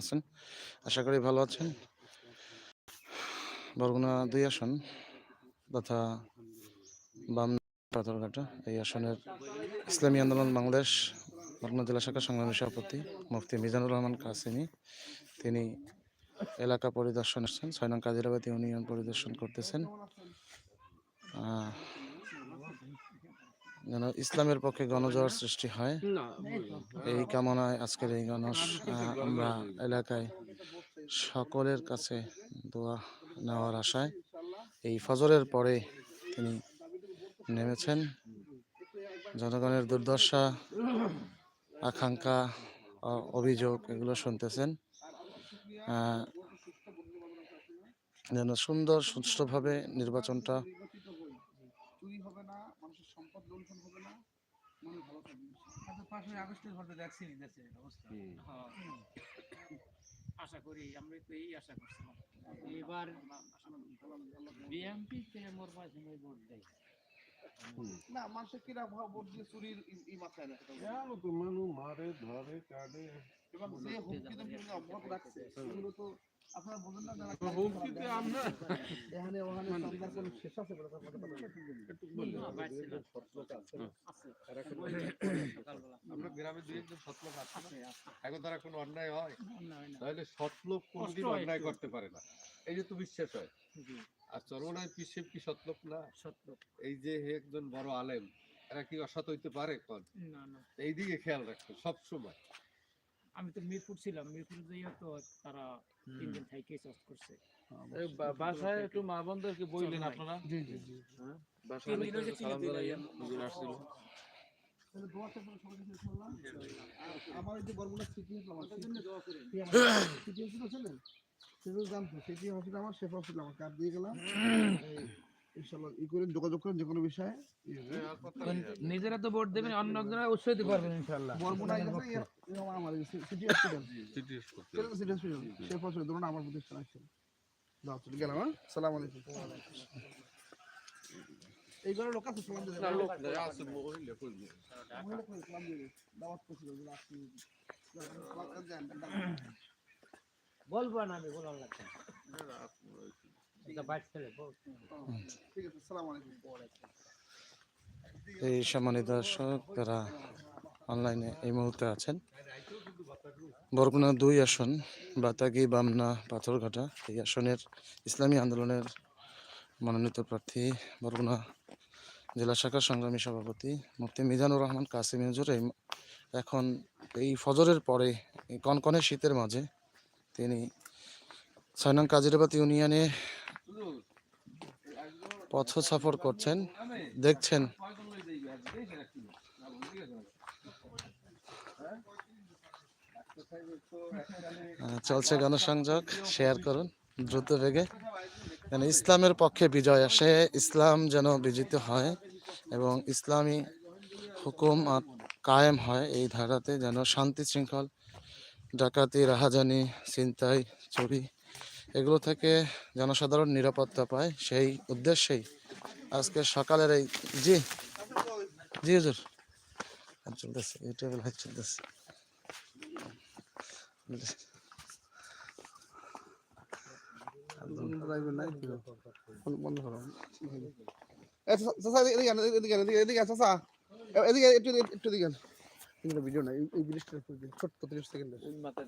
আছেন? আশা করি ভালো আছেন। বরগুনা দুই আসন, তথা বাম পাথরঘাটা, এই আসনের ইসলামী আন্দোলন বাংলাদেশ, বরগুনা জেলা শাখা সংগ্রামী সভাপতি মুফতি মিজানুর রহমান কাসিমি। তিনি এলাকা পরিদর্শন এসেছেন ছয় নং কাজিরাবাদ ইউনিয়ন পরিদর্শন করতেছেন। যেন ইসলামের পক্ষে গণজোয়ার সৃষ্টি হয়। এই কামনায় আজকের এই গণস আমরা এলাকায় সকলের কাছে দোয়া নেওয়ার আশায় এই ফজরের পরে তিনি নেমেছেন। জনগণের দুর্দশা আকাঙ্ক্ষা অভিযোগ এগুলো শুনতেছেন। যেন সুন্দর সুষ্ঠুভাবে নির্বাচনটা হবে না মানুষের সম্পদ লুণ্ঠন হবে না মানুষ ভালো থাকবে আচ্ছা, পাঁচই আগস্টের ঘটনা দেখছি দেশের অবস্থা। হ্যাঁ। আশা করি আমরা তো এই আশা করছিলাম এবার বিএমপি তে মোর পাশে ভোট দেয়। না মানুষের কিরা ভাব ভোট দিয়ে চুরির ই- মাথায় বলছি। জানো তো মানুষ মারে ধরে কাটে এবং যে হুমকি অব্যাহত রাখছে সেগুলো তো আপনারা বোঝেন না যারা হুমকিতে আমরা এখানে ওখানে সন্ধ্যার কোনো শেষ আছে বলে কথা বলা আমরা গ্রামে দুই একজন সৎলোক আছে না? আছে, আছে। এখন তারা কোনো অন্যায় হয় না, না। তাহলে সৎলোক কোনোদিন অন্যায় করতে পারে না এই যে তো বিশ্বাস হয় আর চরমনায় পিসেব কি সৎলোক না। এই যে একজন বড় আলেম এরা কি অসৎ হইতে পারে কোন না, না। এই দিকে খেয়াল রাখতো সব সময় আমি তো মিরপুর ছিলাম। মিরপুর যাইও তো তারা তিন দিন থেকে চাষ করছে। বাসায় একটু মা বোনদেরকে বইলেন আপনারা? জি জি জি। হ্যাঁ? বাসায় সালাম আসছিল। আমার যে বরগুনা সিটি সিটি হসপিটাল ছিলেন? সেগুলো জানতো সিটি হসপিটাল আমার শেফ হসপিটাল আমার কার্ড দিয়ে গেলাম। ই যোগাযোগ করেন যে কোনো বিষয়ে। তো নিজেরা তো ভোট দেবেন অন্য একজনের উৎসাহ দিতে পারবেন ইনশাল্লাহ বরগুনা গেছে আমার আমার সিটি হসপিটাল চিঠি করতে সিটি হসপিটাল শেফ হসপিটাল ধরুন আমার প্রতিষ্ঠান আছে। দাও চলে গেলাম হ্যাঁ? আলাইকুম। এই ঘরে লোক আছে সালাম দিতে লোক আছে মহিলা কইলে। মহিলা কই সালাম দিয়ে দাওয়াত করছিল বলব না আমি বলার লাগছে বাইক ছেলে ঠিক আছে সালাম আলাইকুম এই সম্মানিত দর্শক, যারা অনলাইনে এই মুহূর্তে আছেন, বরগুনা দুই আসন, বাতাগি, বামনা, পাথরঘাটা, এই আসনের ইসলামী আন্দোলনের মনোনীত প্রার্থী বরগুনা জেলা শাখা সংগ্রামী সভাপতি মুফতি মিজানুর রহমান কাসিম হুজুর। এই এখন এই ফজরের পরে কনকনে শীতের মাঝে তিনি ছয় নং কাজিরাবাদ ইউনিয়নে পথ সফর করছেন, দেখছেন। চলছে গণসংযোগ শেয়ার করুন, দ্রুত বেগে। যেন ইসলামের পক্ষে বিজয় আসে, ইসলাম যেন বিজিত হয় এবং ইসলামী হুকুম কায়েম হয়, এই ধারাতে যেন শান্তি শৃঙ্খল, ডাকাতি, রাহাজানি, ছিনতাই, চুরি এগুলো থেকে জনসাধারণ নিরাপত্তা পায় সেই উদ্দেশ্যেই আজকে সকালের এই জি জি হুজুর। চলতেছে ভিডিও নাই এই ছোট্ট তিরিশ সেকেন্ডের। মাতার